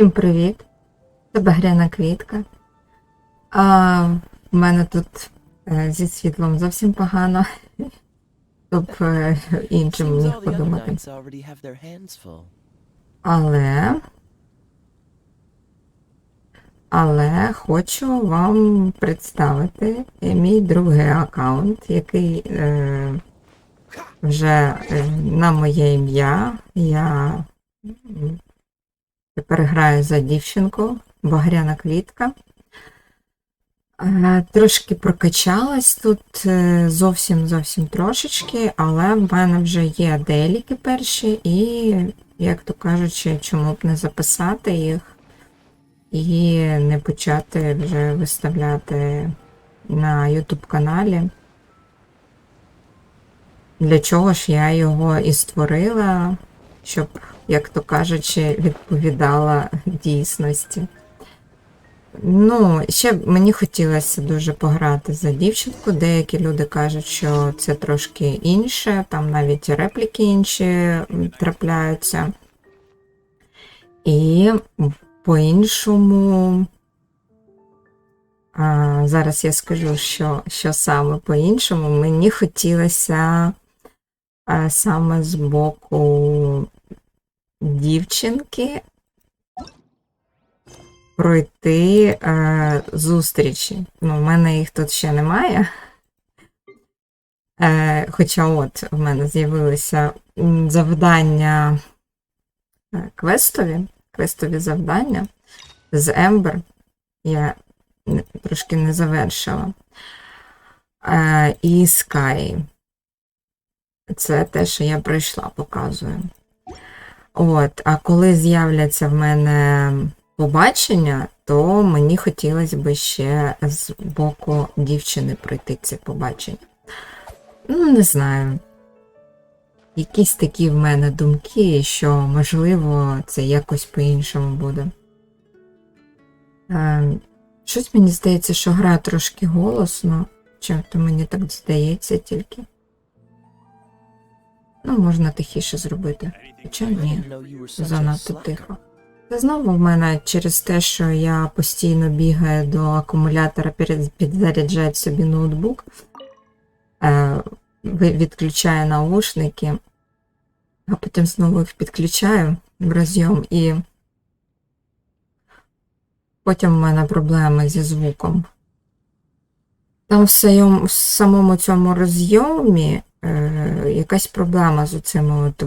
Всім привіт! Це Багряна квітка. А, в мене тут е, зі світлом зовсім погано. Щоб е, іншим міг подумати. Але. Але хочу вам представити мій другий аккаунт, який е, вже е, на моє ім'я. Я тепер граю за дівчинку, багряна квітка. Е, Трошки прокачалась тут е, зовсім зовсім трошечки, але в мене вже є деліки перші, і, як то кажучи, чому б не записати їх і не почати вже виставляти на YouTube каналі. Для чого ж я його і створила, щоб, як то кажучи, відповідала дійсності. Ну, ще мені хотілося дуже пограти за дівчинку. Деякі люди кажуть, що це трошки інше, там навіть репліки інші трапляються. І по-іншому. Зараз я скажу, що, що саме по-іншому. Мені хотілося саме з боку дівчинки пройти е, зустрічі. Ну, в мене їх тут ще немає. Е, хоча от в мене з'явилися завдання е, квестові, квестові завдання з Ember. Я трошки не завершила. Е, і Sky. Це те, що я пройшла, показую. От, а коли з'являться в мене побачення, то мені хотілося б ще з боку дівчини пройти це побачення. Ну, не знаю. Якісь такі в мене думки, що, можливо, це якось по-іншому буде. Е, щось мені здається, що гра трошки голосно, чи то мені так здається тільки. Ну, можна тихіше зробити. Хоча ні. Занадто тихо. Це знову в мене через те, що я постійно бігаю до акумулятора, підзаряджаю собі ноутбук, е, відключаю наушники, а потім знову їх підключаю в розйом і потім в мене проблеми зі звуком. Там в самому, цьому розйомі якась проблема з цими от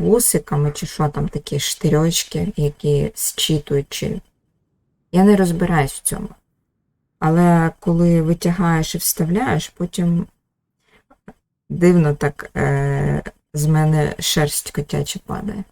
вусиками, чи що там такі штирьочки, які зчитують. Чи... Я не розбираюсь в цьому. Але коли витягаєш і вставляєш, потім дивно так е, з мене шерсть котяча падає.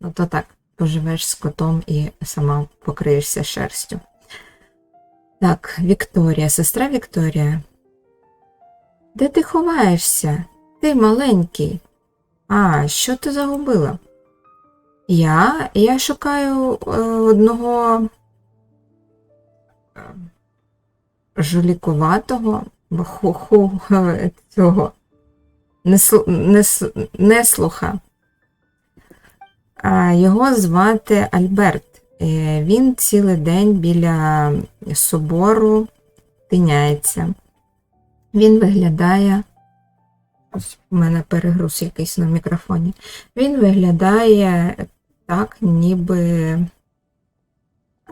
Ну то так, поживеш з котом і сама покриєшся шерстю. Так, Вікторія, сестра Вікторія. Де ти ховаєшся? Ти маленький. А, що ти загубила? Я? Я шукаю е, одного е, жулікуватого ху-ху е, цього несл- нес- неслуха. А, Його звати Альберт. Е, Він цілий день біля собору тиняється. Він виглядає. Ось у мене перегруз якийсь на мікрофоні. Він виглядає так, ніби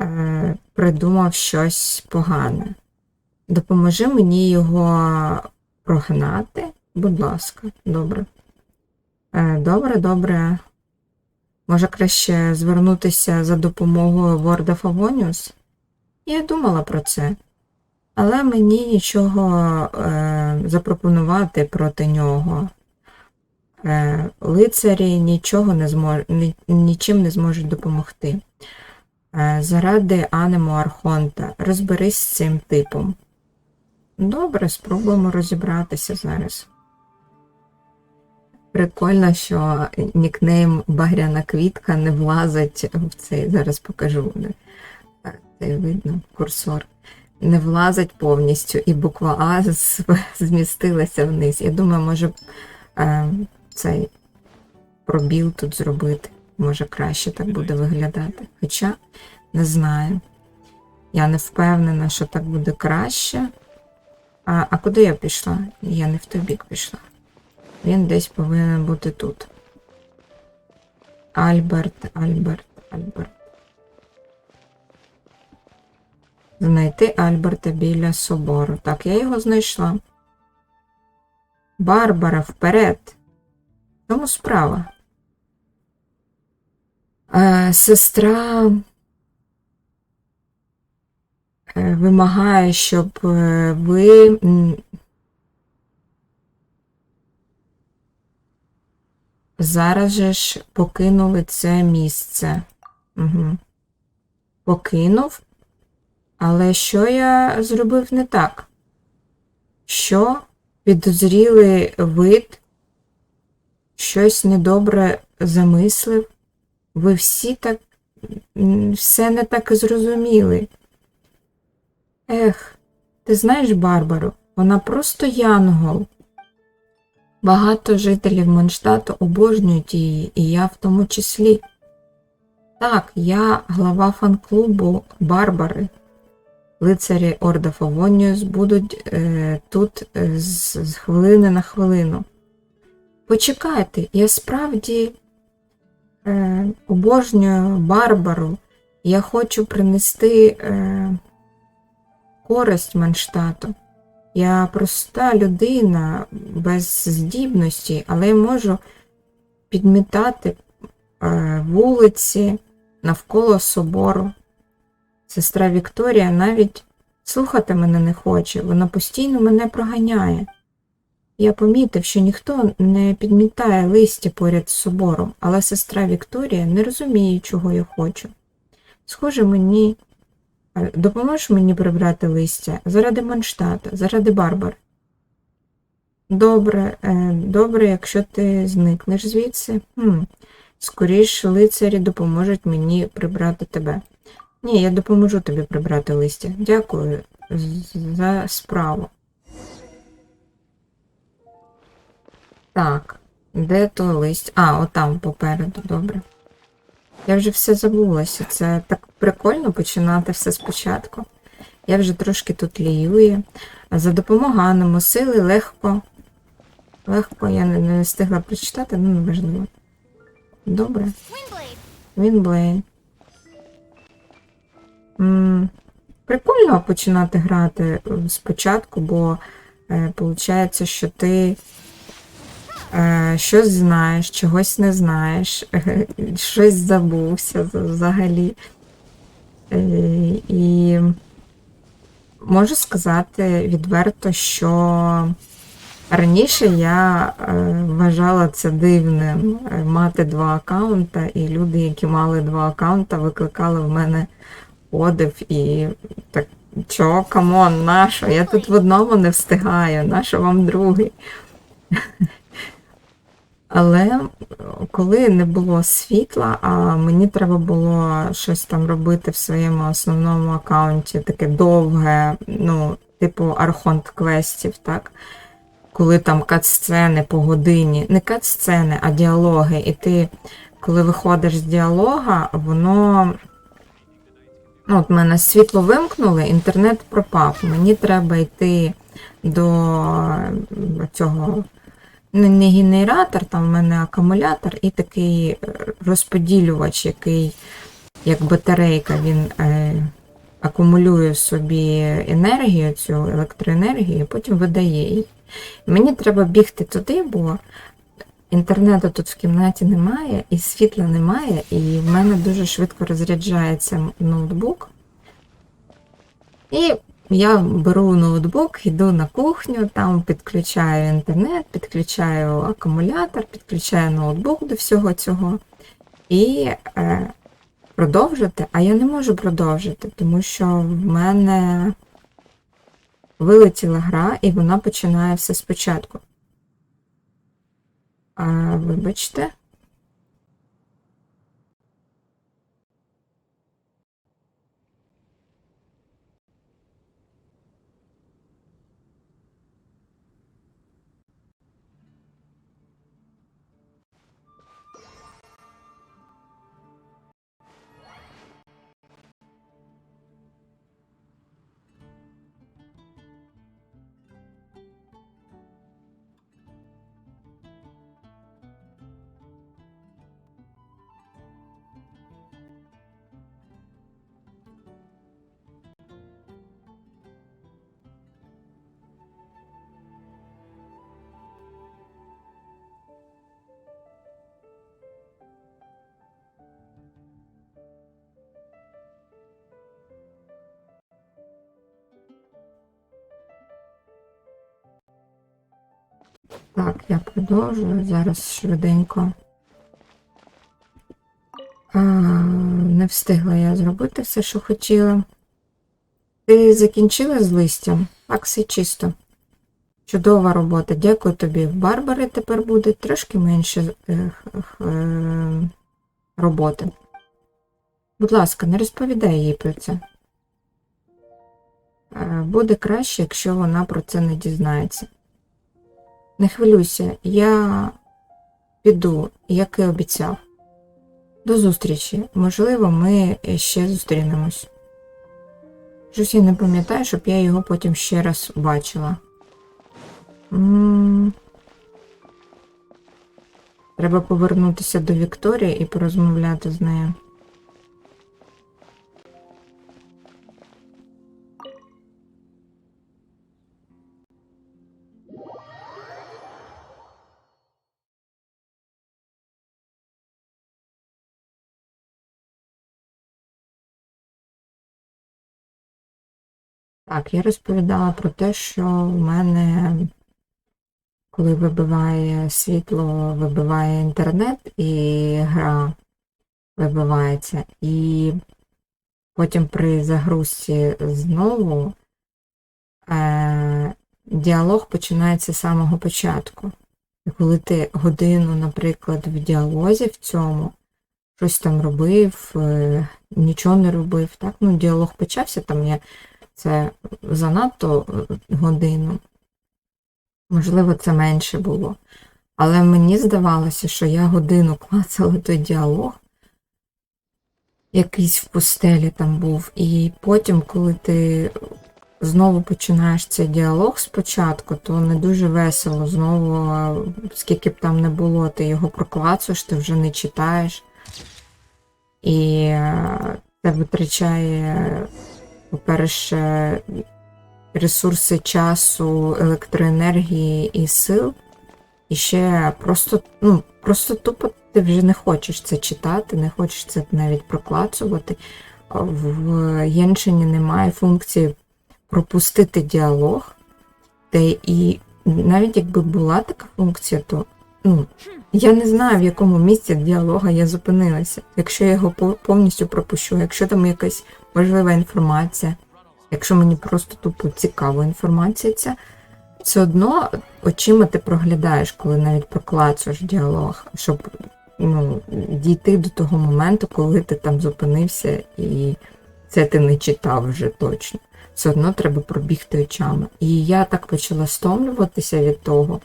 е, придумав щось погане. Допоможи мені його прогнати. Будь ласка, добре. Е, добре, добре. Може краще звернутися за допомогою Word of Avonius? Я думала про це. Але мені нічого е, запропонувати проти нього. Е, лицарі нічого не змож... ні- нічим не зможуть допомогти. Е, заради Анемо Архонта, розберись з цим типом. Добре, спробуємо розібратися зараз. Прикольно, що нікнейм Багряна квітка не влазить в цей. Зараз покажу. Так, Це видно, курсор не влазить повністю, і буква А змістилася вниз. Я думаю, може е, цей пробіл тут зробити. Може краще так буде виглядати. Хоча Не знаю. Я не впевнена, що так буде краще. А, а куди я пішла? Я не в той бік пішла. Він десь повинен бути тут. Альберт, Альберт, Альберт. Знайти Альберта біля собору. Так, я його знайшла. Барбара, вперед. В Тому справа. Е, сестра е, вимагає, щоб е, ви зараз же ж покинули це місце. Угу. Покинув. Але що я зробив не так? Що підозрілий вид щось недобре замислив? Ви всі так все не так і зрозуміли. Ех, ти знаєш Барбару, вона просто янгол. Багато жителів Монштату обожнюють її, і я в тому числі. Так, я глава фан-клубу Барбари. Лицарі Орда Фавоніус будуть е, тут е, з, з хвилини на хвилину. Почекайте, я справді е, обожнюю Барбару. Я хочу принести е, користь Манштату. Я проста людина без здібності, але я можу підмітати е, вулиці навколо собору. Сестра Вікторія навіть слухати мене не хоче, вона постійно мене проганяє. Я помітив, що ніхто не підмітає листя поряд з собором, але сестра Вікторія не розуміє, чого я хочу. Схоже, мені е, допоможеш мені прибрати листя заради Манштата, заради Барбар. Добре, е, добре, якщо ти зникнеш звідси. Хм. Скоріш лицарі допоможуть мені прибрати тебе. Ні, я допоможу тобі прибрати листя. Дякую за справу. Так, де то лист? А, отам попереду, добре. Я вже все забулася. Це так прикольно починати все спочатку. Я вже трошки тут ліюю. За допомогою Аному сили легко. Легко я не, не встигла прочитати, ну неважливо. Добре. Вінблейд. Прикольно починати грати е, спочатку, бо е, виходить, що ти е, щось знаєш, чогось не знаєш, щось забувся взагалі. Е, і можу сказати відверто, що раніше я е, вважала це дивним е, мати два аккаунта, і люди, які мали два аккаунта, викликали в мене подив і так, чо, камон, нащо? Я тут в одному не встигаю, нащо вам другий? Але коли не було світла, а мені треба було щось там робити в своєму основному аккаунті, таке довге, ну, типу архонт квестів, так? Коли там кат-сцени по годині, не кат-сцени, а діалоги. І ти, коли виходиш з діалога, воно. Ну, от мене світло вимкнули, інтернет пропав. Мені треба йти до е, цього не, не генератор, там в мене акумулятор і такий е, розподілювач, який як батарейка, він е, акумулює собі енергію, цю електроенергію, і потім видає її. Мені треба бігти туди, бо інтернету тут в кімнаті немає, і світла немає, і в мене дуже швидко розряджається ноутбук. І я беру ноутбук, йду на кухню, там підключаю інтернет, підключаю акумулятор, підключаю ноутбук до всього цього. І е, продовжити, а я не можу продовжити, тому що в мене вилетіла гра, і вона починає все спочатку. А, вибачте. Так, я продовжую зараз швиденько. А, не встигла я зробити все, що хотіла. Ти закінчила з листям? Так, все чисто. Чудова робота. Дякую тобі. В Барбари тепер буде трошки менше е, е, роботи. Будь ласка, не розповідай їй про це. Е, Буде краще, якщо вона про це не дізнається. Не хвилюйся, я піду, як і обіцяв. До зустрічі. Можливо, ми ще зустрінемось. Я не пам'ятаю, щоб я його потім ще раз бачила. М. Треба повернутися до Вікторії і порозмовляти з нею. Так, я розповідала про те, що в мене, коли вибиває світло, вибиває інтернет і гра вибивається. І потім при загрузці знову е, діалог починається з самого початку. І коли ти годину, наприклад, в діалозі в цьому, щось там робив, е, нічого не робив, так? Ну, діалог почався, там я це занадто е, годину. Можливо, це менше було. Але мені здавалося, що я годину клацала той діалог, якийсь в пустелі там був. І потім, коли ти знову починаєш цей діалог спочатку, то не дуже весело. Знову, скільки б там не було, ти його проклацуєш, ти вже не читаєш. І е, це витрачає по-перше, ресурси часу, електроенергії і сил. І ще просто, ну, просто тупо ти вже не хочеш це читати, не хочеш це навіть проклацувати. В Єншині немає функції пропустити діалог. Та і навіть якби була така функція, то ну, я не знаю, в якому місці діалога я зупинилася. Якщо я його повністю пропущу, якщо там якась важлива інформація, якщо мені просто тупо цікава інформація ця, все одно очима ти проглядаєш, коли навіть проклацуєш діалог, щоб ну, дійти до того моменту, коли ти там зупинився і це ти не читав вже точно. Все одно треба пробігти очами. І я так почала стомлюватися від того.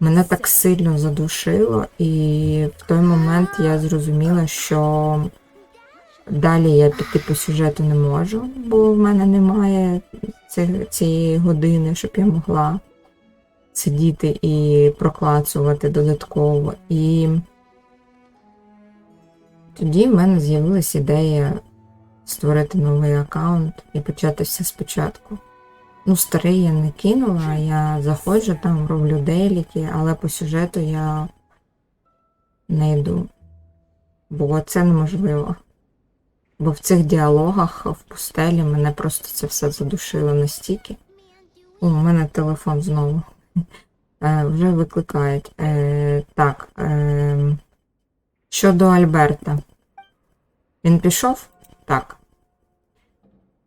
Мене так сильно задушило, і в той момент я зрозуміла, що далі я піти по сюжету не можу, бо в мене немає цієї години, щоб я могла сидіти і проклацувати додатково. І тоді в мене з'явилася ідея створити новий аккаунт і почати все спочатку. Ну, старий я не кинула, я заходжу там, роблю деліки, але по сюжету я не йду. Бо це неможливо. Бо в цих діалогах в пустелі мене просто це все задушило настільки. У мене телефон знову. Е, вже викликають. Е, так. Е, щодо Альберта. Він пішов? Так.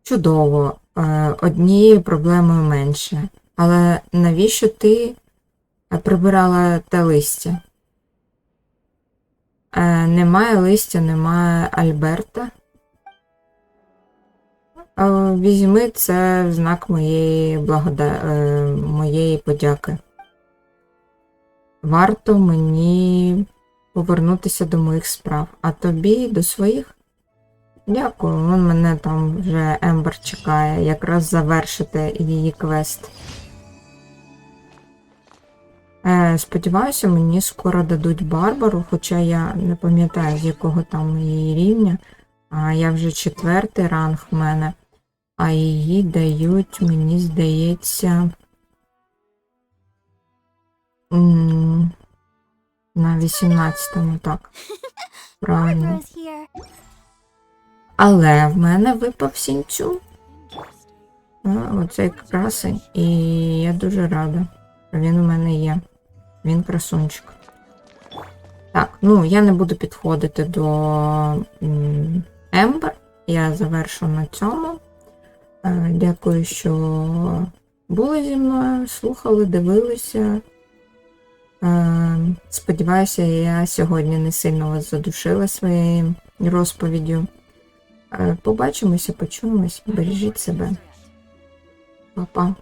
Чудово. Е, однією проблемою менше. Але навіщо ти е, прибирала те листя? Е, немає листя, немає Альберта. Візьми це в знак моєї благода... е, моєї подяки. Варто мені повернутися до моїх справ, а тобі до своїх? Дякую, вон мене там вже Ембер чекає, якраз завершити її квест. Е, сподіваюся, мені скоро дадуть Барбару, хоча я не пам'ятаю, з якого там її рівня. А я вже четвертий ранг в мене. А її дають, мені здається. На 18-му, так. Правильно. Але в мене випав сінцю. Оцей красень. І я дуже рада. Він у мене є. Він красунчик. Так, ну я не буду підходити до Ембер. Я завершу на цьому. Е, Дякую, що були зі мною, слухали, дивилися. Е, Сподіваюся, я сьогодні не сильно вас задушила своєю розповіддю. Е, Побачимося, почуємось, бережіть себе. Па-па.